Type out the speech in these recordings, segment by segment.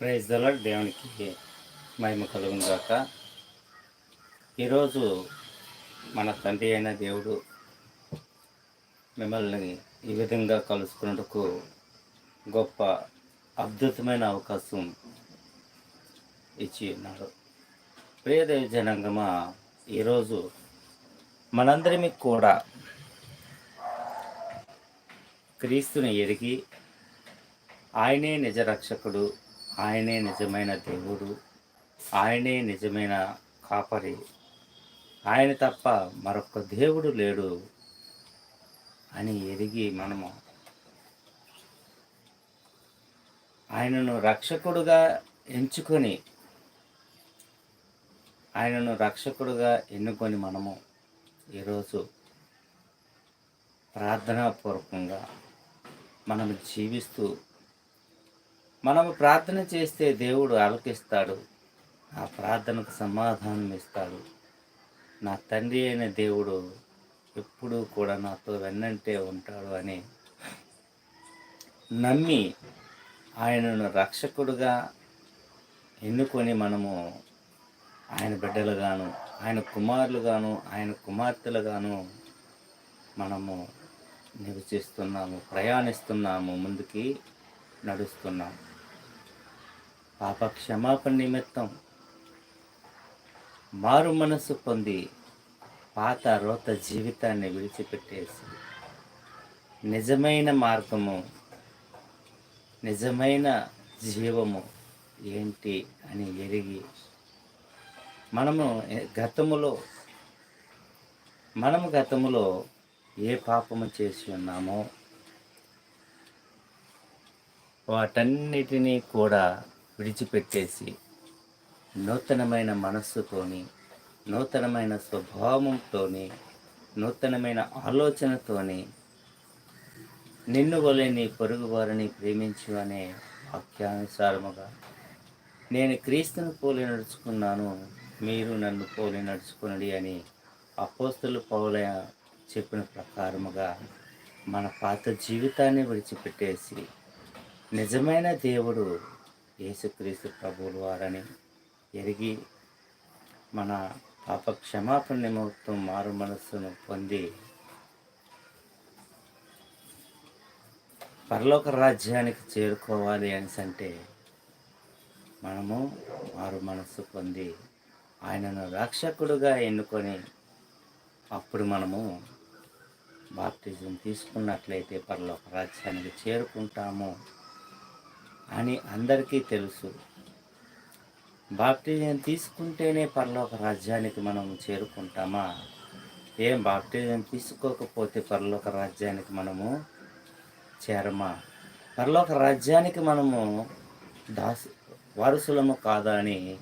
Praise దళ దేవునికి మహిమ కలుగును గాక. ఈరోజు మన తండ్రి అయిన దేవుడు మిమ్మల్ని ఈ విధంగా కలుసుకున్నందుకు గొప్ప అద్భుతమైన అవకాశం ఇచ్చి ఉన్నాడు ప్రియదేవి జనంగమ ఈరోజు మనందరిమి కూడా క్రీస్తుని ఎరిగి ఆయనే నిజ రక్షకుడు ఆయనే నిజమైన దేవుడు ఆయనే నిజమైన కాపరి. ఆయన తప్ప మరొక దేవుడు లేడు అని ఎరిగి మనము. ఆయనను రక్షకుడుగా ఎంచుకొని ఆయనను రక్షకుడుగా ఎన్నుకొని మనము ఈరోజు ప్రార్థనాపూర్వకంగా మనం జీవిస్తూ మనము ప్రార్థన చేస్తే దేవుడు ఆలకిస్తాడు. ఆ ప్రార్థనకు సమాధానం ఇస్తాడు నా తండ్రి అయిన దేవుడు ఎప్పుడూ కూడా నాతో వెన్నంటే ఉంటాడు అని నమ్మి ఆయనను రక్షకుడుగా ఎన్నుకొని మనము ఆయన బిడ్డలుగాను ఆయన కుమారులుగాను ఆయన కుమార్తెలుగాను మనము నివసిస్తున్నాము ప్రయాణిస్తున్నాము ముందుకి నడుస్తున్నాము. పాప క్షమాపణ నిమిత్తం మారు మనసు పొంది పాత రోత జీవితాన్ని విడిచిపెట్టేసి నిజమైన మార్గము నిజమైన జీవము ఏంటి అని ఎరిగి మనము గతములో మనము గతములో ఏ పాపము చేసి ఉన్నామో వాటన్నిటినీ కూడా విడిచిపెట్టేసి నూతనమైన మనస్సుతోని నూతనమైన స్వభావంతోని నూతనమైన ఆలోచనతోని నిన్ను వలె నీ పొరుగు వారిని ప్రేమించు అనే వాక్యానుసారముగా నేను క్రీస్తుని పోలి నడుచుకున్నాను మీరు నన్ను పోలి నడుచుకునడి అని అపోస్తులు పౌల చెప్పిన ప్రకారముగా మన పాత జీవితాన్ని విడిచిపెట్టేసి నిజమైన దేవుడు యేసుక్రీస్తు ప్రభువులు వారని ఎరిగి మన పాప క్షమాపణ నిమిత్తం మారు మనస్సును పొంది పరలోక రాజ్యానికి చేరుకోవాలి అని అంటే మనము మారు మనస్సు పొంది ఆయనను రక్షకుడుగా ఎన్నుకొని అప్పుడు మనము బాప్టిజం తీసుకున్నట్లయితే పరలోక రాజ్యానికి చేరుకుంటాము. అని అందరికీ తెలుసు. బాప్టిజం తీసుకుంటేనే పరలోక రాజ్యానికి మనం చేరుకుంటామా? ఏం బాప్టిజం తీసుకోకపోతే పరలోక రాజ్యానికి మనము చేరమా? పరలోక రాజ్యానికి మనము దాసు వారసులము కాదా అని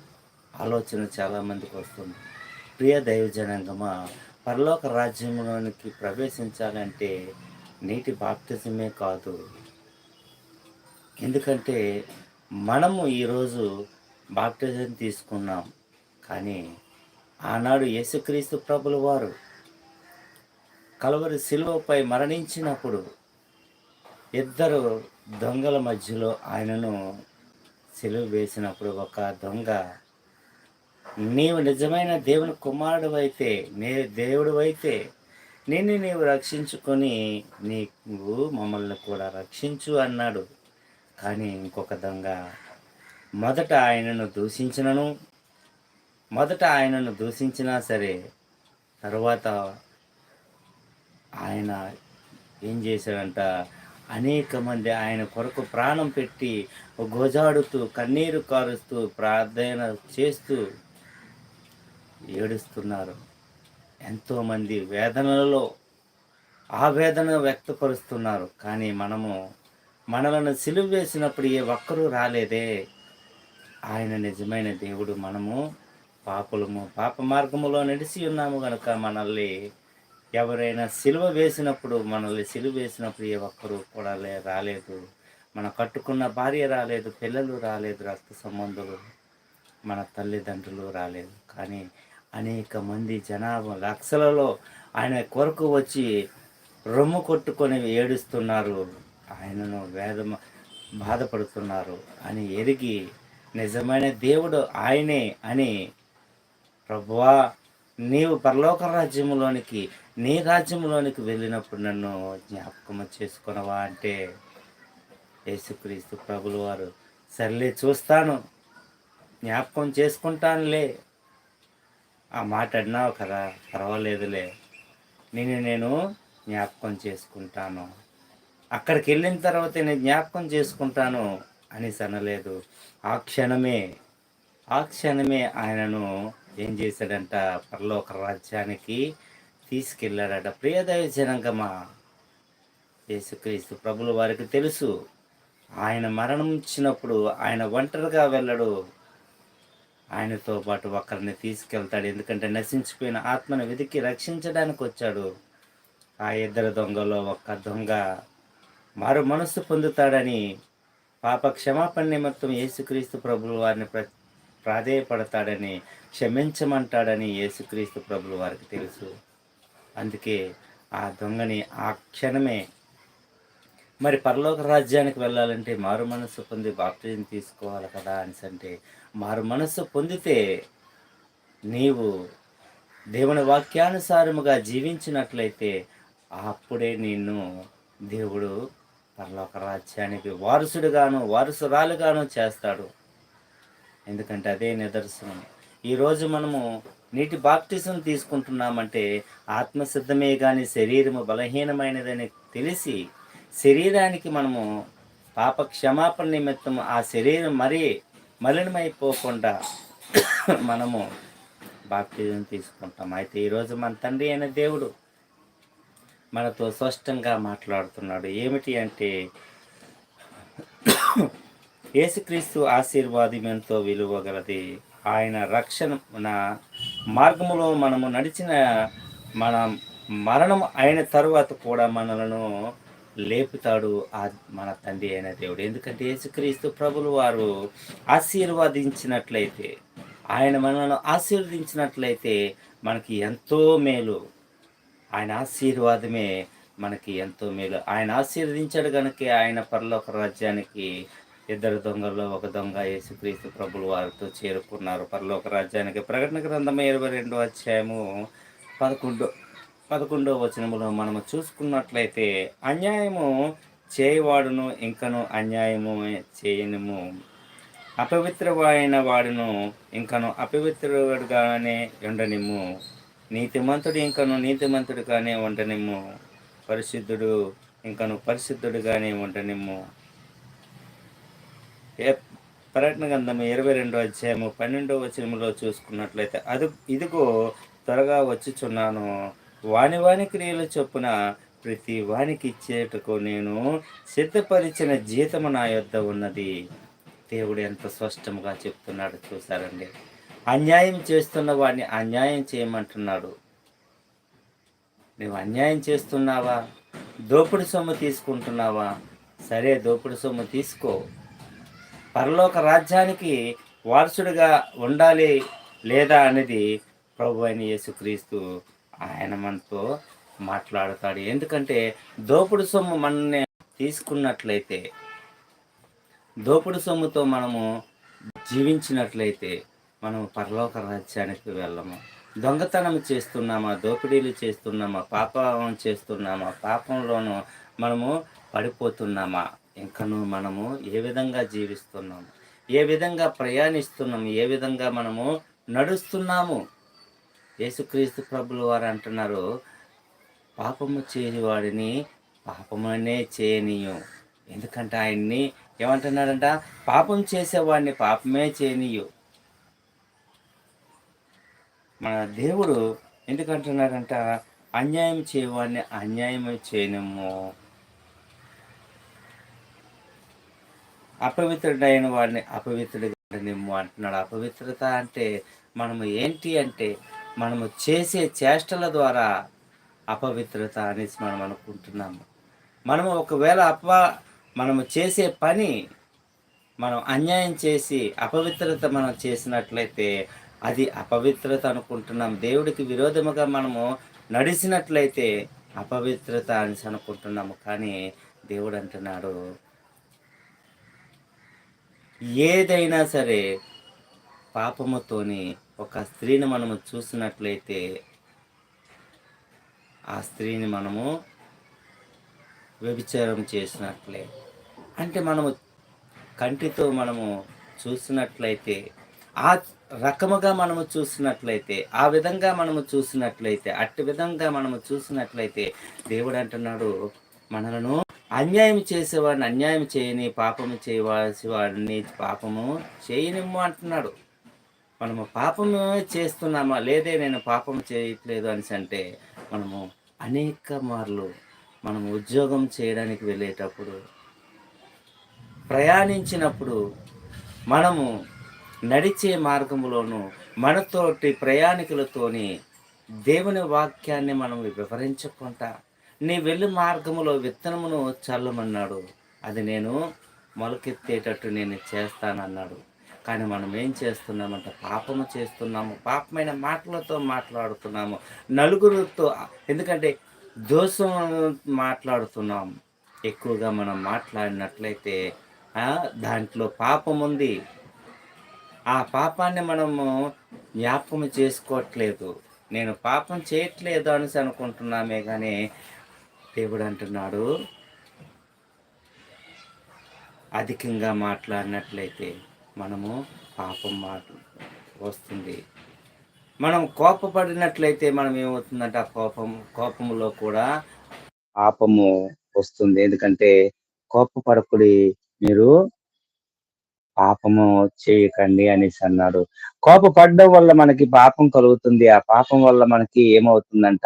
ఆలోచన చాలామందికి వస్తుంది. ప్రియ దైవజనంగమా పరలోక రాజ్యంలోనికి ప్రవేశించాలంటే నీటి బాప్తిజమే కాదు. ఎందుకంటే మనము ఈరోజు బాప్టిజం తీసుకున్నాం. కానీ ఆనాడు యేసుక్రీస్తు ప్రభుల వారు కలవరి శిలువపై మరణించినప్పుడు ఇద్దరు దొంగల మధ్యలో ఆయనను సిలువ వేసినప్పుడు ఒక దొంగ నీవు నిజమైన దేవుని కుమారుడు అయితే నే దేవుడు అయితే నిన్ను నీవు రక్షించుకొని నీవు మమ్మల్ని కూడా రక్షించు అన్నాడు. కానీ ఇంకొక దొంగ మొదట ఆయనను దూషించినను మొదట ఆయనను దూషించినా సరే తర్వాత ఆయన ఏం చేశాడంట అనేక మంది ఆయన కొరకు ప్రాణం పెట్టి గోజాడుతూ కన్నీరు కారుస్తూ ప్రార్థన చేస్తూ ఏడుస్తున్నారు. ఎంతోమంది వేదనలలో ఆ వేదన వ్యక్తపరుస్తున్నారు. కానీ మనము మనలను సిలువ వేసినప్పుడు ఏ ఒక్కరూ రాలేదే. ఆయన నిజమైన దేవుడు. మనము పాపులము పాప మార్గములో నడిచి ఉన్నాము కనుక మనల్ని ఎవరైనా సిలువ వేసినప్పుడు మనల్ని సిలువ వేసినప్పుడు ఏ ఒక్కరు కూడా లే రాలేదు. మన కట్టుకున్న భార్య రాలేదు పిల్లలు రాలేదు రక్త సంబంధులు మన తల్లిదండ్రులు రాలేదు. కానీ అనేక మంది జనాభా లక్షలలో ఆయన కొరకు వచ్చి రొమ్ము కొట్టుకొని ఏడుస్తున్నారు. ఆయనను వేద బాధపడుతున్నారు అని ఎరిగి నిజమైన దేవుడు ఆయనే అని ప్రభువా నీవు పరలోక రాజ్యంలోనికి నీ రాజ్యంలోనికి వెళ్ళినప్పుడు నన్ను జ్ఞాపకం చేసుకునవా అంటే యేసుక్రీస్తు ప్రభులు వారు సర్లే చూస్తాను జ్ఞాపకం చేసుకుంటానులే. ఆ మాట అన్నావు కదా పర్వాలేదులే. నేను నేను జ్ఞాపకం చేసుకుంటాను. అక్కడికి వెళ్ళిన తర్వాత నేను జ్ఞాపకం చేసుకుంటాను అనేసి అనలేదు ఆ క్షణమే ఆ క్షణమే ఆయనను ఏం చేశాడంట పరలోక రాజ్యానికి తీసుకెళ్ళాడట. ప్రియదయ జనంగమా యేసుక్రీస్తు ప్రభులు వారికి తెలుసు ఆయన మరణం ఇచ్చినప్పుడు ఆయన ఒంటరిగా వెళ్ళడు. ఆయనతో పాటు ఒకరిని తీసుకెళ్తాడు. ఎందుకంటే నశించిపోయిన ఆత్మను వెతికి రక్షించడానికి వచ్చాడు. ఆ ఇద్దరు దొంగలో ఒక్క దొంగ మారు మనస్సు పొందుతాడని పాప క్షమాపణ నిమిత్తం యేసుక్రీస్తు ప్రభులు వారిని ప్ర ప్రాధేయపడతాడని క్షమించమంటాడని యేసుక్రీస్తు ప్రభులు వారికి తెలుసు. అందుకే ఆ దొంగని ఆ క్షణమే మరి పరలోక రాజ్యానికి వెళ్ళాలంటే మారు మనస్సు పొంది బాప్తిజం తీసుకోవాలి కదా అని అంటే మారు మనస్సు పొందితే నీవు దేవుని వాక్యానుసారముగా జీవించినట్లయితే అప్పుడే నిన్ను దేవుడు పరలోక రాజ్యానికి వారసుడుగాను వారసురాలుగాను చేస్తాడు. ఎందుకంటే అదే నిదర్శనం. ఈరోజు మనము నీటి బాప్టిజం తీసుకుంటున్నామంటే ఆత్మసిద్ధమే కానీ శరీరము బలహీనమైనదని తెలిసి శరీరానికి మనము పాప క్షమాపణ నిమిత్తం ఆ శరీరం మరీ మలినమైపోకుండా మనము బాప్తిజం తీసుకుంటాం. అయితే ఈరోజు మన తండ్రి అయిన దేవుడు మనతో స్పష్టంగా మాట్లాడుతున్నాడు. ఏమిటి అంటే యేసుక్రీస్తు ఆశీర్వాదం ఎంతో విలువగలది. ఆయన రక్షణ మన మార్గములో మనము నడిచిన మన మరణం అయిన తరువాత కూడా మనలను లేపుతాడు ఆ మన తండ్రి అయిన దేవుడు. ఎందుకంటే యేసుక్రీస్తు ప్రభులు వారు ఆశీర్వాదించినట్లయితే ఆయన మనల్ని ఆశీర్వదించినట్లయితే మనకి ఎంతో మేలు. ఆయన ఆశీర్వాదమే మనకి ఎంతో మేలు. ఆయన ఆశీర్వదించాడు కనుక ఆయన పరలోక రాజ్యానికి ఇద్దరు దొంగల్లో ఒక దొంగ యేసుక్రీస్తు ప్రభులు వారితో చేరుకున్నారు. పరలోక రాజ్యానికి ప్రకటన గ్రంథం ఇరవై రెండో అధ్యాయము పదకొండో పదకొండో వచనములో మనము చూసుకున్నట్లయితే అన్యాయము చేయవాడును ఇంకను అన్యాయము చేయనుము. అపవిత్రమైన వాడును ఇంకను అపవిత్రుడుగానే ఉండనిము నీతిమంతుడు ఇంకను నీతిమంతుడుగానే ఉండనిమ్ము. పరిశుద్ధుడు ఇంకను పరిశుద్ధుడుగానే ఉండనిమ్ము. ఏ ప్రకటన గంధము ఇరవై రెండో అధ్యాయము పన్నెండవ వచనములో చూసుకున్నట్లయితే అది ఇదిగో త్వరగా వచ్చుచున్నాను. వాని వాని క్రియలు చొప్పున ప్రతి వానికి ఇచ్చేటకు నేను సిద్ధపరిచిన జీతము నా యొద్ద ఉన్నది. దేవుడు ఎంత స్పష్టంగా చెప్తున్నాడు చూసారండి. అన్యాయం చేస్తున్న వాడిని అన్యాయం చేయమంటున్నాడు. నువ్వు అన్యాయం చేస్తున్నావా? దోపుడు సొమ్ము తీసుకుంటున్నావా? సరే దోపుడు సొమ్ము తీసుకో. పరలోక రాజ్యానికి వారసుడిగా ఉండాలి లేదా అనేది ప్రభు అయిన యేసుక్రీస్తు ఆయన మనతో మాట్లాడతాడు. ఎందుకంటే దోపుడు సొమ్ము మనల్ని తీసుకున్నట్లయితే దోపుడు సొమ్ముతో మనము జీవించినట్లయితే మనం పరలోక రాజ్యానికి వెళ్ళము. దొంగతనం చేస్తున్నామా దోపిడీలు చేస్తున్నామా పాపం చేస్తున్నామా పాపంలోనూ మనము పడిపోతున్నామా? ఇంకను మనము ఏ విధంగా జీవిస్తున్నాము ఏ విధంగా ప్రయాణిస్తున్నాము ఏ విధంగా మనము నడుస్తున్నాము? యేసుక్రీస్తు ప్రభులు వారు అంటున్నారు పాపము చేయని వాడిని పాపమనే చేయనీయం. ఎందుకంటే ఆయన్ని ఏమంటున్నాడంట పాపం చేసేవాడిని పాపమే చేయనీయు. మన దేవుడు ఎందుకంటున్నారంట అన్యాయం చేయవాడిని అన్యాయం చేయనము. అపవిత్రుడైన వాడిని అపవిత్రుడిగా నిమ్ము అంటున్నాడు. అపవిత్రత అంటే మనము ఏంటి అంటే మనము చేసే చేష్టల ద్వారా అపవిత్రత అనేసి మనం అనుకుంటున్నాము. మనము ఒకవేళ అప మనము చేసే పని మనం అన్యాయం చేసి అపవిత్రత మనం చేసినట్లయితే అది అపవిత్రత అనుకుంటున్నాం. దేవుడికి విరోధముగా మనము నడిచినట్లయితే అపవిత్రత అని అనుకుంటున్నాము. కానీ దేవుడు అంటున్నాడు ఏదైనా సరే పాపముతోని ఒక స్త్రీని మనము చూసినట్లయితే ఆ స్త్రీని మనము వ్యభిచారం చేసినట్లే. అంటే మనము కంటితో మనము చూసినట్లయితే ఆ రకముగా మనము చూసినట్లయితే ఆ విధంగా మనము చూసినట్లయితే అట్టి విధంగా మనము చూసినట్లయితే దేవుడు అంటున్నాడు మనలను అన్యాయం చేసేవాడిని అన్యాయం చేయని పాపము చేయవలసి వాడిని పాపము చేయనిమ్ము అంటున్నాడు. మనము పాపము చేస్తున్నామా? లేదే నేను పాపం చేయట్లేదు అనేసి అంటే మనము అనేక మార్లు మనం ఉద్యోగం చేయడానికి వెళ్ళేటప్పుడు ప్రయాణించినప్పుడు మనము నడిచే మార్గంలోనూ మనతోటి ప్రయాణికులతోని దేవుని వాక్యాన్ని మనం వివరించకుండా నీ వెళ్ళి మార్గములో విత్తనమును చల్లమన్నాడు. అది నేను మొలకెత్తేటట్టు నేను చేస్తానన్నాడు. కానీ మనం ఏం చేస్తున్నామంటే పాపము చేస్తున్నాము. పాపమైన మాటలతో మాట్లాడుతున్నాము. నలుగురితో ఎందుకంటే దోషం మాట్లాడుతున్నాం. ఎక్కువగా మనం మాట్లాడినట్లయితే దాంట్లో పాపం ఉంది ఆ పాపాన్ని మనము జ్ఞాపకం చేసుకోవట్లేదు. నేను పాపం చేయట్లేదు అనేసి అనుకుంటున్నామే కానీ దేవుడు అంటున్నాడు. అధికంగా మాట్లాడినట్లయితే మనము పాపం మాట వస్తుంది. మనం కోపపడినట్లయితే మనం ఏమవుతుందంటే ఆ కోపం కోపములో కూడా పాపము వస్తుంది. ఎందుకంటే కోపపడకుడి మీరు పాపము చేయకండి అనేసి అన్నాడు కోపపడడం వల్ల మనకి పాపం కలుగుతుంది. ఆ పాపం వల్ల మనకి ఏమవుతుందంట?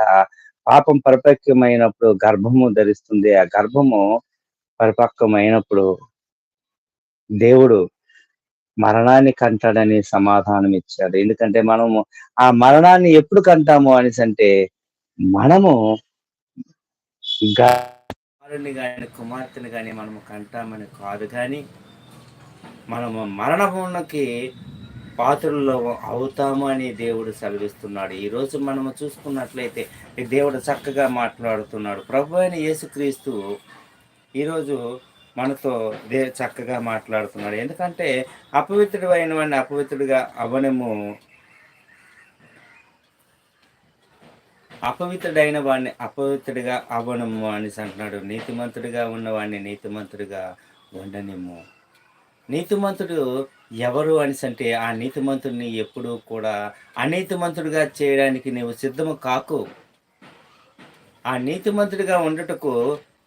పాపం పరిపక్వమైనప్పుడు గర్భము ధరిస్తుంది. ఆ గర్భము పరిపక్వమైనప్పుడు దేవుడు మరణాన్ని కంటాడని సమాధానం ఇచ్చాడు ఎందుకంటే మనము ఆ మరణాన్ని ఎప్పుడు కంటాము అనేసి అంటే మనము కుమారుని కానీ కుమార్తెని కానీ మనము కంటామని కాదు. కానీ మనము మరణమునకి పాత్రల్లో అవుతాము అని దేవుడు సెలవిస్తున్నాడు. ఈరోజు మనము చూసుకున్నట్లయితే దేవుడు చక్కగా మాట్లాడుతున్నాడు. ప్రభు అయిన యేసుక్రీస్తు ఈరోజు మనతో దే చక్కగా మాట్లాడుతున్నాడు. ఎందుకంటే అపవిత్రుడు అయిన వాడిని అపవిత్రుడిగా అవనము అపవిత్రుడైన వాడిని అపవిత్రుడిగా అవనము అని అంటున్నాడు. నీతిమంతుడిగా ఉన్నవాడిని నీతిమంతుడిగా ఉండనిమ్ము. నీతిమంతుడు ఎవరు అనేసి అంటే ఆ నీతిమంతుడిని ఎప్పుడూ కూడా అనీతిమంతుడిగా చేయడానికి నీవు సిద్ధము కాకు. ఆ నీతిమంతుడిగా ఉండటకు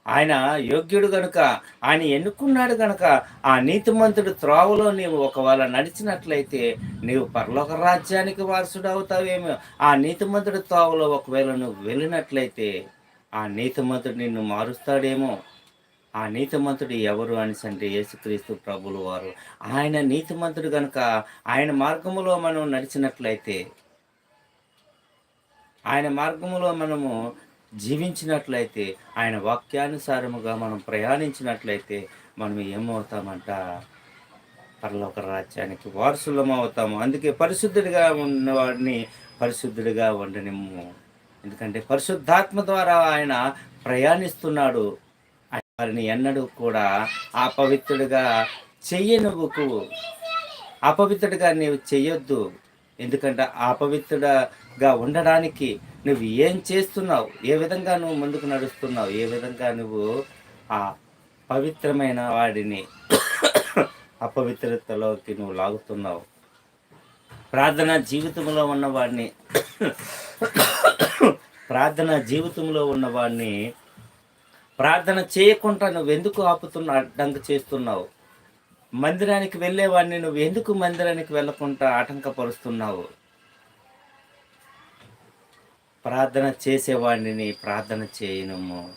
ఆయన యోగ్యుడు గనుక ఆయన ఎన్నుకున్నాడు గనుక ఆ నీతిమంతుడు త్రోవలో నీవు ఒకవేళ నడిచినట్లయితే నీవు పరలోక రాజ్యానికి వారసుడు అవుతావేమో ఆ నీతిమంతుడి త్రోవలో ఒకవేళ నువ్వు వెళ్ళినట్లయితే ఆ నీతిమంతుడు నిన్ను మారుస్తాడేమో. ఆ నీతిమంతుడు ఎవరు అనేసి అంటే యేసుక్రీస్తు ప్రభులు వారు. ఆయన నీతిమంతుడు కనుక ఆయన మార్గములో మనం నడిచినట్లయితే ఆయన మార్గములో మనము జీవించినట్లయితే ఆయన వాక్యానుసారముగా మనం ప్రయాణించినట్లయితే మనం ఏమవుతామంట? పరలోక రాజ్యానికి వారసులం అవుతాము. అందుకే పరిశుద్ధుడిగా ఉన్నవాడిని పరిశుద్ధుడిగా ఉండనిమ్ము. ఎందుకంటే పరిశుద్ధాత్మ ద్వారా ఆయన ప్రయాణిస్తున్నాడు. వారిని ఎన్నడూ కూడా అపవిత్రుడిగా చెయ్యనుకు అపవిత్రుడిగా నీవు చెయ్యొద్దు. ఎందుకంటే అపవిత్రుడగా ఉండడానికి నువ్వు ఏం చేస్తున్నావు? ఏ విధంగా నువ్వు ముందుకు నడుస్తున్నావు? ఏ విధంగా నువ్వు ఆ పవిత్రమైన వాడిని అపవిత్రతలోకి నువ్వు లాగుతున్నావు? ప్రార్థన జీవితంలో ఉన్నవాడిని ప్రార్థన జీవితంలో ఉన్నవాడిని ప్రార్థన చేయకుండా నువ్వు ఎందుకు ఆపుతున్నా అడ్డంక చేస్తున్నావు? మందిరానికి వెళ్ళేవాడిని నువ్వు ఎందుకు మందిరానికి వెళ్ళకుండా ఆటంకపరుస్తున్నావు? ప్రార్థన చేసేవాడిని ప్రార్థన చేయనుము.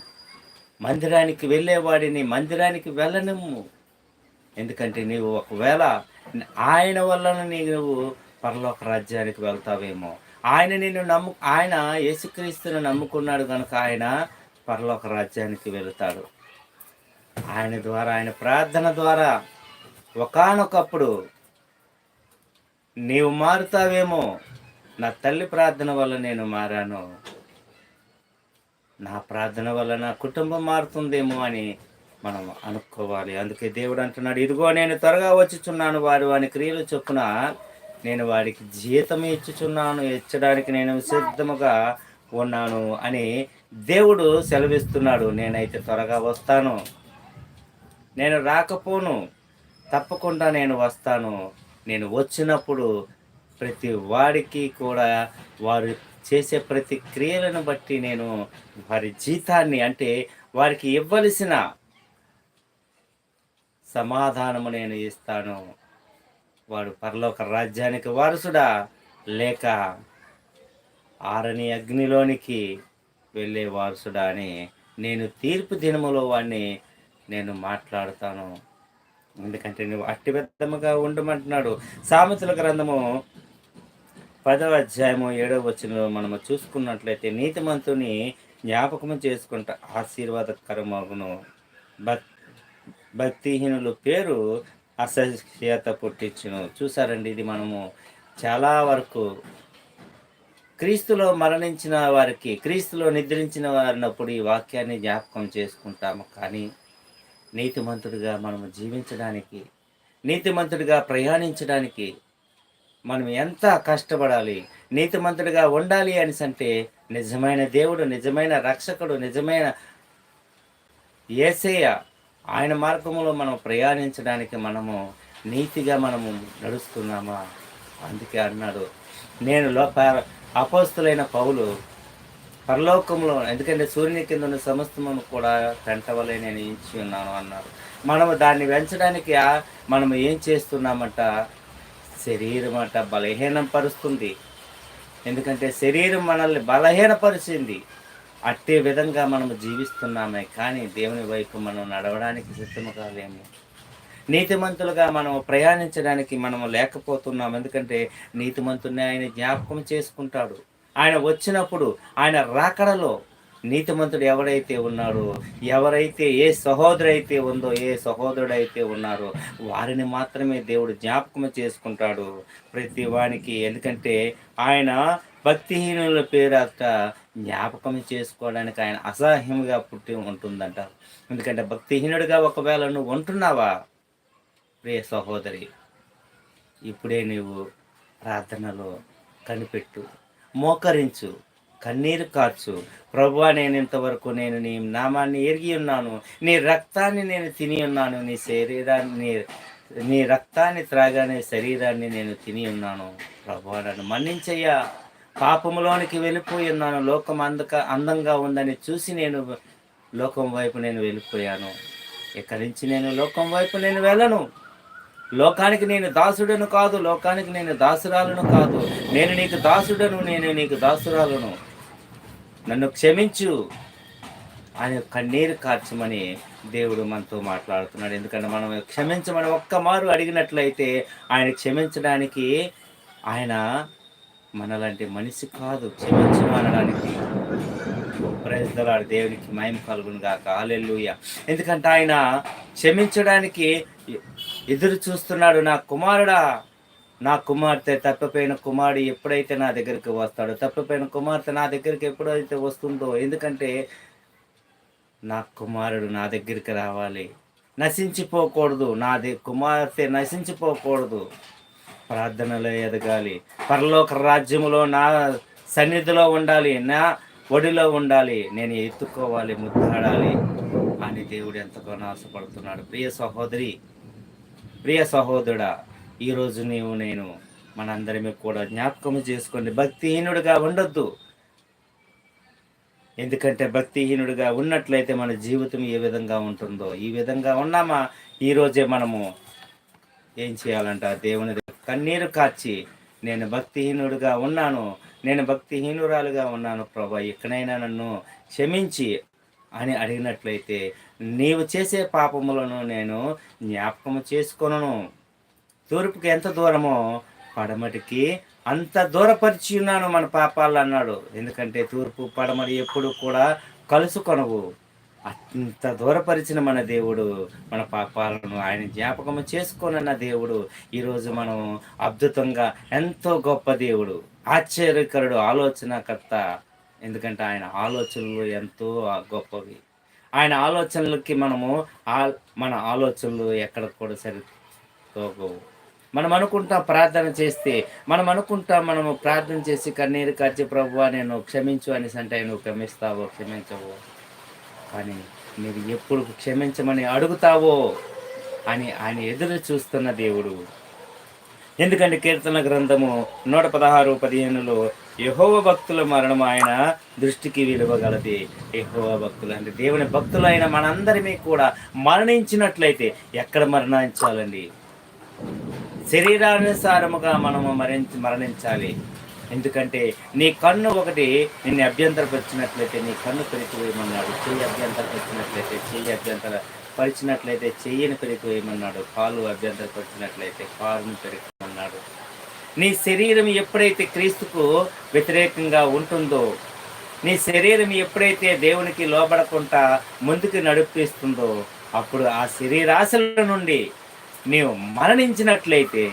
మందిరానికి వెళ్ళేవాడిని మందిరానికి వెళ్ళనిమ్ము ఎందుకంటే నీవు ఒకవేళ ఆయన వలన నీవు పరలోక రాజ్యానికి వెళ్తావేమో. ఆయన నిన్ను నమ్ము ఆయన యేసుక్రీస్తుని నమ్ముకున్నాడు కనుక ఆయన పరలోక రాజ్యానికి వెళుతాడు. ఆయన ద్వారా ఆయన ప్రార్థన ద్వారా ఒకానొకప్పుడు నీవు మారుతావేమో నా తల్లి ప్రార్థన వల్ల నేను మారాను. నా ప్రార్థన వల్ల నా కుటుంబం మారుతుందేమో అని మనం అనుకోవాలి. అందుకే దేవుడు అంటున్నాడు ఇదిగో నేను త్వరగా వచ్చుచున్నాను. వారు వాని క్రియలు చొప్పున నేను వాడికి జీతం ఇచ్చుచున్నాను. ఇచ్చడానికి నేను సిద్ధముగా ఉన్నాను అని దేవుడు సెలవిస్తున్నాడు నేనైతే త్వరగా వస్తాను. నేను రాకపోను తప్పకుండా నేను వస్తాను. నేను వచ్చినప్పుడు ప్రతి వాడికి కూడా వారు చేసే ప్రతి క్రియలను బట్టి నేను వారి జీతాన్ని అంటే వారికి ఇవ్వలసిన సమాధానము నేను ఇస్తాను. వాడు పరలోక రాజ్యానికి వారసుడా లేక ఆరని అగ్నిలోనికి వెళ్ళే వారసుడా అని నేను తీర్పు దినములో వాడిని నేను మాట్లాడతాను. ఎందుకంటే నువ్వు అట్టి పెద్దముగా ఉండమంటున్నాడు. సామెతల గ్రంథము పదవ అధ్యాయము ఏడవ వచనంలో మనము చూసుకున్నట్లయితే నీతిమంతుని జ్ఞాపకము చేసుకుంటా ఆశీర్వాదకరమగును. భక్ భక్తిహీనులు పేరు అసహ్యత పుట్టించును. చూసారండి ఇది మనము చాలా వరకు క్రీస్తులో మరణించిన వారికి క్రీస్తులో నిద్రించిన వారినప్పుడు ఈ వాక్యాన్ని జ్ఞాపకం చేసుకుంటాము. కానీ నీతిమంతుడిగా మనము జీవించడానికి నీతిమంతుడిగా ప్రయాణించడానికి మనం ఎంత కష్టపడాలి నీతిమంతుడిగా ఉండాలి అని అంటే నిజమైన దేవుడు నిజమైన రక్షకుడు నిజమైన ఏసయ్య ఆయన మార్గంలో మనం ప్రయాణించడానికి మనము నీతిగా మనము నడుస్తున్నామా? అందుకే అన్నాడు. నేను లోప అపోస్తులైన పౌలు పరలోకంలో ఎందుకంటే సూర్యుని కింద ఉన్న సమస్తమును కూడా పెంటవలే నేను ఇచ్చి ఉన్నాను అన్నారు. మనము దాన్ని పెంచడానికి మనం ఏం చేస్తున్నామంట? శరీరం అంట బలహీనం పరుస్తుంది ఎందుకంటే శరీరం మనల్ని బలహీనపరిచింది. అట్టే విధంగా మనము జీవిస్తున్నామే కానీ దేవుని వైపు మనం నడవడానికి సిద్ధము కాలేము. నీతిమంతులుగా మనం ప్రయాణించడానికి మనము లేకపోతున్నాం. ఎందుకంటే నీతిమంతుని ఆయన జ్ఞాపకం చేసుకుంటాడు. ఆయన వచ్చినప్పుడు ఆయన రాకడలో నీతిమంతుడు ఎవడైతే ఉన్నాడో ఎవరైతే ఏ సహోదరైతే ఉందో ఏ సహోదరుడైతే ఉన్నారో వారిని మాత్రమే దేవుడు జ్ఞాపకం చేసుకుంటాడు ప్రతి వానికి. ఎందుకంటే ఆయన భక్తిహీనుల పేరట జ్ఞాపకం చేసుకోవడానికి ఆయన అసహ్యంగా పుట్టి ఉంటుందంట. ఎందుకంటే భక్తిహీనుడిగా ఒకవేళ నువ్వు ఉంటున్నావా ప్రియ సహోదరి ఇప్పుడే నీవు ప్రార్థనలో కనిపెట్టు మోకరించు కన్నీరు కార్చు. ప్రభువా నేను ఇంతవరకు నేను నీ నామాన్ని ఎరిగి ఉన్నాను. నీ రక్తాన్ని నేను తిని ఉన్నాను. నీ శరీరాన్ని నీ- నీ రక్తాన్ని త్రాగానే శరీరాన్ని నేను తిని ఉన్నాను. ప్రభువా నన్ను మన్నించయ్యా. పాపములోనికి వెళ్ళిపోయి ఉన్నాను. లోకం అందక అందంగా ఉందని చూసి నేను లోకం వైపు నేను వెళ్ళిపోయాను. ఇక్కడి నుంచి నేను లోకం వైపు నేను వెళ్ళను. లోకానికి నేను దాసుడను కాదు లోకానికి నేను దాసురాలను కాదు. నేను నీకు దాసుడను నేను నీకు దాసురాలను. నన్ను క్షమించు. ఆయన కన్నీరు కార్చమని దేవుడు మనతో మాట్లాడుతున్నాడు. ఎందుకంటే మనం క్షమించమని ఒక్క మారు అడిగినట్లయితే ఆయన క్షమించడానికి ఆయన మనలాంటి మనిషి కాదు. క్షమించమనడానికి ప్రజలాడు దేవునికి మయం కలుగును గాక. హాలెలూయ ఎందుకంటే ఆయన క్షమించడానికి ఎదురు చూస్తున్నాడు నా కుమారుడా. నా కుమార్తె తప్పిపోయిన కుమారుడు ఎప్పుడైతే నా దగ్గరికి వస్తాడో తప్పిపోయిన కుమార్తె నా దగ్గరికి ఎప్పుడైతే వస్తుందో ఎందుకంటే నా కుమారుడు నా దగ్గరికి రావాలి. నశించిపోకూడదు. నాది కుమార్తె నశించిపోకూడదు. ప్రార్థనలో ఎదగాలి. పరలోక రాజ్యములో నా సన్నిధిలో ఉండాలి. నా ఒడిలో ఉండాలి. నేను ఎత్తుకోవాలి ముద్దాడాలి అని దేవుడు ఎంతగానో ఆశపడుతున్నాడు. ప్రియ సహోదరి ప్రియ సహోదరుడా ఈరోజు నీవు నేను మనందరిమీ కూడా జ్ఞాపకం చేసుకోండి భక్తిహీనుడిగా ఉండొద్దు. ఎందుకంటే భక్తిహీనుడిగా ఉన్నట్లయితే మన జీవితం ఏ విధంగా ఉంటుందో ఈ విధంగా ఉన్నామా? ఈరోజే మనము ఏం చేయాలంట? దేవుని కన్నీరు కాచి నేను భక్తిహీనుడిగా ఉన్నాను నేను భక్తిహీనురాలుగా ఉన్నాను ప్రభా ఎక్కడైనా నన్ను క్షమించి అని అడిగినట్లయితే నీవు చేసే పాపములను నేను జ్ఞాపకం చేసుకొనను. తూర్పుకి ఎంత దూరమో పడమటికి అంత దూరపరిచి ఉన్నాను మన పాపాలు అన్నాడు. ఎందుకంటే తూర్పు పడమటి ఎప్పుడు కూడా కలుసుకొనవు. అంత దూరపరిచిన మన దేవుడు మన పాపాలను ఆయన జ్ఞాపకం చేసుకోనన్న దేవుడు. ఈరోజు మనం అద్భుతంగా ఎంతో గొప్ప దేవుడు ఆశ్చర్యకరుడు ఆలోచనకర్త. ఎందుకంటే ఆయన ఆలోచనలు ఎంతో గొప్పవి. ఆయన ఆలోచనలకి మనము ఆ మన ఆలోచనలు ఎక్కడ కూడా సరిపోవు మనం అనుకుంటాం ప్రార్థన చేస్తే మనం అనుకుంటాం మనము ప్రార్థన చేసి కన్నీరు కార్చి ప్రభు నేను క్షమించు అనేసి అంటే నువ్వు క్షమిస్తావో క్షమించవు? కానీ మీరు ఎప్పుడు క్షమించమని అడుగుతావో? అని ఆయన ఎదురు చూస్తున్న దేవుడు. ఎందుకంటే కీర్తన గ్రంథము నూట పదహారు పదిహేనులో యహోవ భక్తుల మరణం ఆయన దృష్టికి విలువగలది. యహోవ భక్తులు అంటే దేవుని భక్తులైన మనందరినీ కూడా మరణించినట్లయితే ఎక్కడ మరణించాలండి? శరీరానుసారముగా మనము మరణించి మరణించాలి. ఎందుకంటే నీ కన్ను ఒకటి నిన్ను అభ్యంతరపరిచినట్లయితే నీ కన్ను పెరిగిపోయమన్నాడు. చెయ్యి అభ్యంతరపరిచినట్లయితే చెయ్యి అభ్యంతర పరిచినట్లయితే చెయ్యిని పెరిగిపోయమన్నాడు. కాలు అభ్యంతరపరిచినట్లయితే కాలును పెరిగి నీ శరీరం ఎప్పుడైతే క్రీస్తుకు వ్యతిరేకంగా ఉంటుందో నీ శరీరం ఎప్పుడైతే దేవునికి లోబడకుండా ముందుకు నడిపిస్తుందో అప్పుడు ఆ శరీరాశల నుండి నీవు మరణించినట్లయితే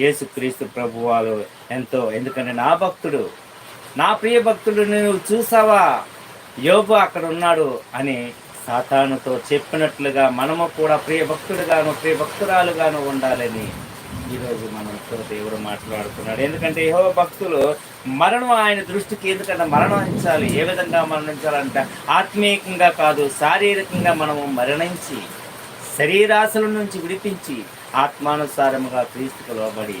యేసుక్రీస్తు ప్రభువాలు ఎంతో ఎందుకంటే నా భక్తుడు నా ప్రియ భక్తుడు నువ్వు చూసావా? యోబు అక్కడ ఉన్నాడు అని సాతానుతో చెప్పినట్లుగా మనము కూడా ప్రియ భక్తుడుగాను ప్రియ భక్తురాలుగాను ఉండాలని ఈరోజు మనతో దేవుడు మాట్లాడుతున్నాడు. ఎందుకంటే యహో భక్తులు మరణం ఆయన దృష్టికి ఎందుకంటే మరణించాలి ఏ విధంగా మరణించాలంటే ఆత్మీయంగా కాదు శారీరకంగా మనము మరణించి శరీరాశల నుంచి విడిపించి ఆత్మానుసారముగా క్రీస్తుకు లోబడి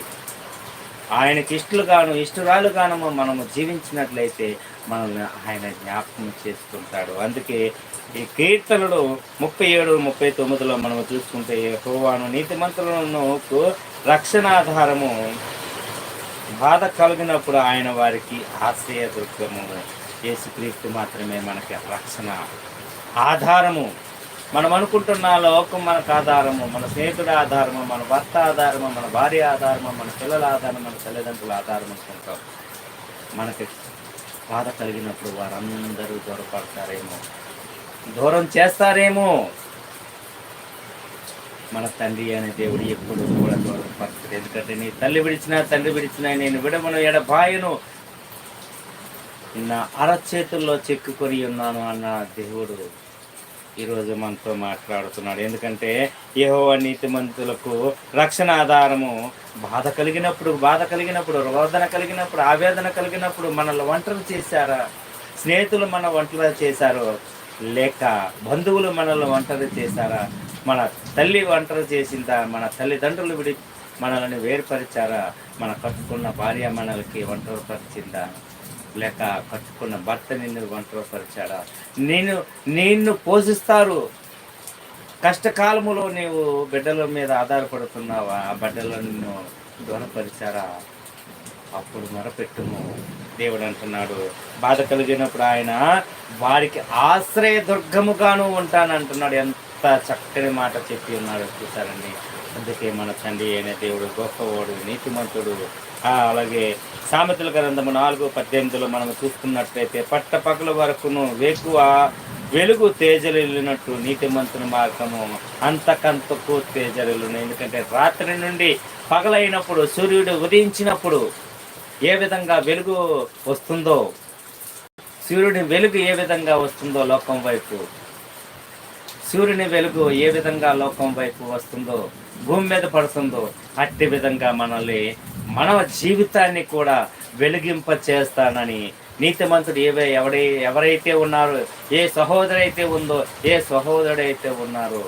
ఆయనకి ఇష్టలుగాను ఇష్టరాలుగాను మనము జీవించినట్లయితే మనల్ని ఆయన జ్ఞాపకం చేసుకుంటాడు. అందుకే ఈ కీర్తనలు ముప్పై ఏడు ముప్పై తొమ్మిదిలో మనం చూసుకుంటే హోవాను నీతిమంతులను రక్షణాధారము. బాధ కలిగినప్పుడు ఆయన వారికి ఆశ్రయ దుర్గము. యేసుక్రీస్తు మాత్రమే మనకి రక్షణ ఆధారము. మనం అనుకుంటున్న లోకం మనకు ఆధారము. మన స్నేహితుల ఆధారము మన భర్త ఆధారము మన భార్య ఆధారము మన పిల్లల ఆధారం మన తల్లిదండ్రుల ఆధారం అనుకుంటాం. మనకి బాధ కలిగినప్పుడు వారందరూ దూరపడతారేమో. దూరం చేస్తారేమో. మన తండ్రి అనే దేవుడు ఎప్పుడు కూడా దూరపడతాడు ఎందుకంటే నీ తల్లి విడిచినా తండ్రి విడిచినా నేను విడమను ఎడబాయను. నా అరచేతుల్లో చెక్కుకొని ఉన్నాను అన్న దేవుడు ఈరోజు మనతో మాట్లాడుతున్నాడు. ఎందుకంటే ఏహో నీతిమంతులకు రక్షణ ఆధారము బాధ కలిగినప్పుడు బాధ కలిగినప్పుడు రోదన కలిగినప్పుడు ఆవేదన కలిగినప్పుడు మనల్ని ఒంటరి చేశారా? స్నేహితులు మన ఒంటరి చేశారు లేక బంధువులు మనల్ని ఒంటరి చేశారా? మన తల్లి వంటలు చేసిందా మన తల్లిదండ్రులు విడి మనల్ని వేరుపరిచారా? మన కట్టుకున్న భార్య మనలకి ఒంటరి పరిచిందా లేక కట్టుకున్న భర్త నిన్ను ఒంటరిపరిచాడా నేను నిన్ను పోషిస్తారు. కష్టకాలములో నీవు బిడ్డల మీద ఆధారపడుతున్నావా? ఆ బిడ్డలు నిన్ను దూరపరిచారా? అప్పుడు మొరపెట్టుము. దేవుడు అంటున్నాడు బాధ కలిగినప్పుడు ఆయన వారికి ఆశ్రయ దుర్గముగాను ఉంటానంటున్నాడు. ఎంత చక్కని మాట చెప్పి ఉన్నాడు చూసారండి అందుకే మన తండ్రి అయిన దేవుడు గొప్పవాడు నీతిమంతుడు. అలాగే సామెతల గ్రంథము నాలుగు పద్దెనిమిదిలో మనం చూసుకున్నట్లయితే పట్ట వరకును వేకువ వెలుగు తేజలిల్లినట్టు నీతిమంతుని మార్గము అంతకంతకు తేజలిల్లును. ఎందుకంటే రాత్రి నుండి పగలైనప్పుడు సూర్యుడు ఉదయించినప్పుడు ఏ విధంగా వెలుగు వస్తుందో సూర్యుడి వెలుగు ఏ విధంగా వస్తుందో లోకం వైపు సూర్యుని వెలుగు ఏ విధంగా లోకం వైపు వస్తుందో భూమి మీద పడుతుందో అట్టి విధంగా మనల్ని మన జీవితాన్ని కూడా వెలిగింప చేస్తానని నీతిమంతుడు ఏవే ఎవడై ఎవరైతే ఉన్నారో ఏ సహోదరైతే ఉందో ఏ సహోదరుడైతే ఉన్నారో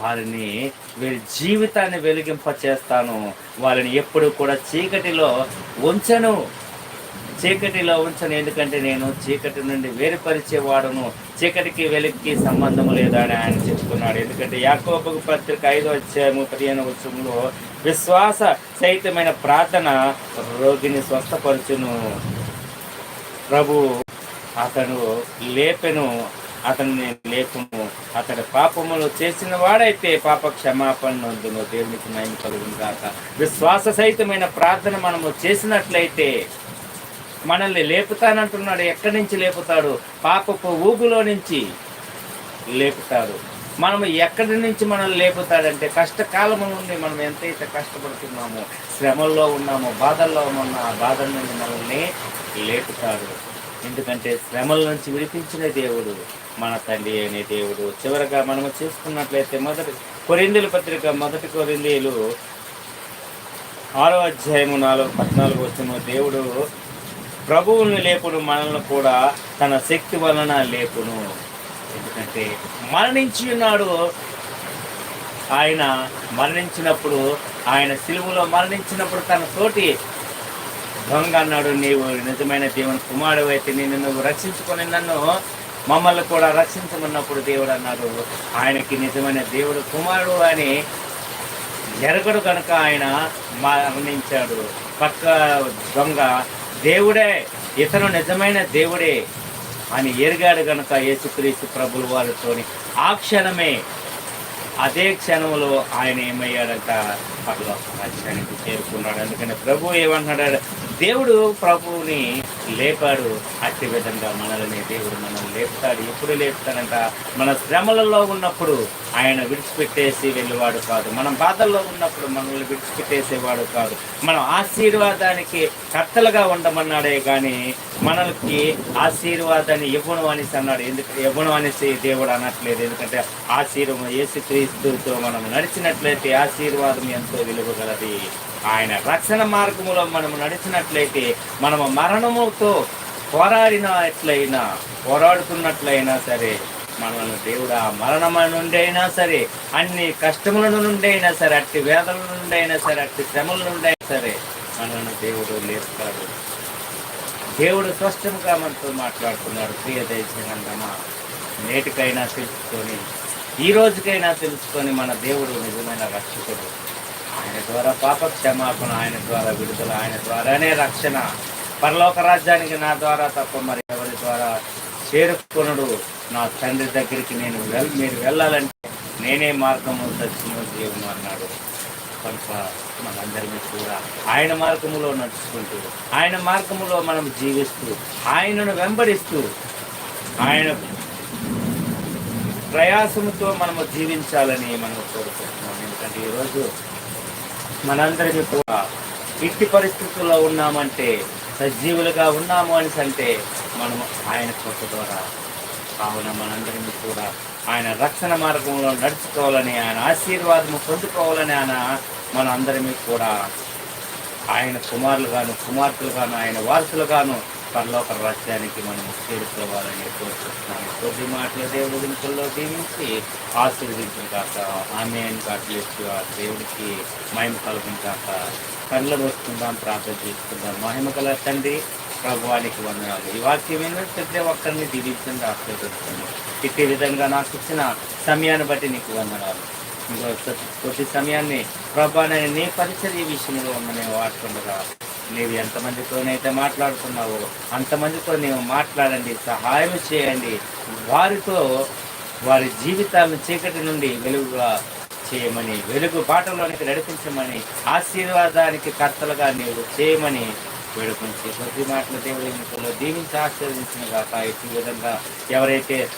వారిని వీరి జీవితాన్ని వెలిగింప చేస్తాను వారిని ఎప్పుడు కూడా చీకటిలో ఉంచను. చీకటిలో ఉంచను. ఎందుకంటే నేను చీకటి నుండి వేరుపరిచేవాడును. చీకటికి వెలుగుకి సంబంధం లేదని ఆయన చెప్తున్నాడు ఎందుకంటే యాకోబు పత్రిక ఐదో అధ్యాయము పదిహేను వచ్చంలో విశ్వాస సహితమైన ప్రార్థన రోగిని స్వస్థపరచును. ప్రభు అతను లేపెను అతన్ని లేపును అతడు పాపములు చేసిన వాడైతే పాప క్షమాపణ నొందును. దేవునికి మహిమ కలుగును కాక విశ్వాస సహితమైన ప్రార్థన మనము చేసినట్లయితే మనల్ని లేపుతానంటున్నాడు. ఎక్కడి నుంచి లేపుతాడు? పాపపు ఊగులో నుంచి లేపుతాడు. మనం ఎక్కడి నుంచి మనల్ని లేపుతాడంటే కష్టకాలము నుండి మనం ఎంతైతే కష్టపడుతున్నామో శ్రమల్లో ఉన్నామో బాధల్లో ఉన్న ఆ బాధల నుండి మనల్ని లేపుతాడు. ఎందుకంటే శ్రమల నుంచి విడిపించిన దేవుడు మన తండ్రి అనే దేవుడు. చివరగా మనము చూసుకున్నట్లయితే మొదటి కొరిందీల పత్రిక మొదటి కొరిందీలు ఆరో అధ్యాయము నాలుగు పద్నాలుగు వచ్చిన దేవుడు ప్రభువుని లేపును మనల్ని కూడా తన శక్తి వలన లేపును. ఎందుకంటే మరణించి ఉన్నాడు. ఆయన మరణించినప్పుడు ఆయన సిలువలో మరణించినప్పుడు తన తోటి దొంగ అన్నాడు. నీవు నిజమైన దేవుని కుమారుడు అయితే నేను నువ్వు రక్షించుకొని నన్ను మమ్మల్ని కూడా రక్షించమన్నప్పుడు దేవుడు అన్నాడు. ఆయనకి నిజమైన దేవుడు కుమారుడు అని ఎరగడు కనుక ఆయన మరణించాడు. పక్క దొంగ దేవుడే ఇతను నిజమైన దేవుడే అని ఎరిగాడు కనుక యేసుక్రీస్తు ప్రభుల వారితోని. ఆ క్షణమే అదే క్షణంలో ఆయన ఏమయ్యాడంట? పరలోక రాజ్యానికి చేరుకున్నాడు. ఎందుకంటే ప్రభు ఏమంటున్నాడు? దేవుడు ప్రభువుని లేపాడు అట్టి విధంగా మనల్ని దేవుడు మనల్ని లేపుతాడు. ఎప్పుడు లేపుతాడంట? మన శ్రమలలో ఉన్నప్పుడు ఆయన విడిచిపెట్టేసి వెళ్ళేవాడు కాదు. మనం బాధల్లో ఉన్నప్పుడు మనల్ని విడిచిపెట్టేసేవాడు కాదు. మనం ఆశీర్వాదానికి కర్తలుగా ఉండమన్నాడే కానీ మనకి ఆశీర్వాదాన్ని ఇవ్వను అనేసి అన్నాడు. ఎందుకంటే ఇవ్వను అనేసి దేవుడు అనట్లేదు. ఎందుకంటే ఆశీర్వం యేసుక్రీస్తుతో మనం నడిచినట్లయితే ఆశీర్వాదం ఎంతో విలువగలది. ఆయన రక్షణ మార్గములో మనము నడిచినట్లయితే మనము మరణముతో పోరాడినట్లయినా పోరాడుతున్నట్లయినా సరే మనల్ని దేవుడు ఆ మరణం నుండి అయినా సరే అన్ని కష్టముల నుండి అయినా సరే అట్టి వేదల నుండి అయినా సరే అట్టి శ్రమల నుండి అయినా సరే మనల్ని దేవుడు లేపుతాడు. దేవుడు స్పష్టంగా మనతో మాట్లాడుతున్నాడు ప్రియ దయచేనందమా నేటికైనా తెలుసుకొని ఈ రోజుకైనా తెలుసుకొని మన దేవుడు నిజమైన రక్షకుడు. ఆయన ద్వారా పాప క్షమాపణ ఆయన ద్వారా విడుదల ఆయన ద్వారానే రక్షణ. పరలోక రాజ్యానికి నా ద్వారా తప్ప మరి ఎవరి ద్వారా చేరుకునుడు? నా తండ్రి దగ్గరికి నేను వెల్ మీరు వెళ్ళాలంటే నేనే మార్గము సత్యము జీవము అన్నాడు. కనుక మనందరినీ కూడా ఆయన మార్గములో నడుచుకుంటూ ఆయన మార్గములో మనం జీవిస్తూ ఆయనను వెంబడిస్తూ ఆయన ప్రయాసముతో మనము జీవించాలని మనం కోరుకుంటున్నాం. ఎందుకంటే ఈరోజు మనందరికీ కూడా ఇట్టి పరిస్థితుల్లో ఉన్నామంటే సజీవులుగా ఉన్నాము అని అంటే మనము ఆయన కృప ద్వారా కావున మనందరినీ కూడా ఆయన రక్షణ మార్గంలో నడుచుకోవాలని ఆయన ఆశీర్వాదము పొందుకోవాలని ఆయన మన అందరిమీ కూడా ఆయన కుమారులుగాను కుమార్తెలుగాను ఆయన వారసులుగాను పరలోక రాజ్యానికి మనం చేరుకోవాలని కోరుకుంటున్నాను కొద్ది మాటలు దేవుడి వింపుల్లో దీవించి ఆశీర్వదించిన కాక ఆమె కాట్లేసి ఆ దేవుడికి మహిమ కలుగుని కాక కళ్ళు వస్తుందాం ప్రార్థన చేసుకుందాం. మహిమ కల తండ్రి ప్రభువానికి వందనాలు. ఈ వాక్యం ఏంటంటే ప్రతి ఒక్కరిని దీవించండి ఆశీర్వదిస్తుంది ఇట్టి విధంగా నాకు ఇచ్చిన సమయాన్ని బట్టి నీకు వందనాలు. ఇంకో కొద్ది- సమయాన్ని ప్రభా నీ పరిచర్య విషయంలో ఉందని నేను వాడుతుండగా నీవు ఎంతమందితోనైతే మాట్లాడుతున్నావో అంతమందితో నీవు మాట్లాడండి సహాయం చేయండి. వారితో వారి జీవితాలను చీకటి నుండి వెలుగుగా చేయమని వెలుగు బాటలోనికి నడిపించమని ఆశీర్వాదానికి కర్తలుగా నీవు చేయమని వేడుకొంచి కొద్ది మాటలు దేవుడి ఎన్నికల్లో దీవించి ఆశీర్వదించిన కాక ఈ విధంగా ఎవరైతే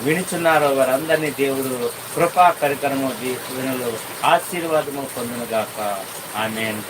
వినుచున్నారో వారందరినీ దేవుడు కృపా కరికరము దీవెనలు ఆశీర్వాదము పొందును గాక. ఆమె అని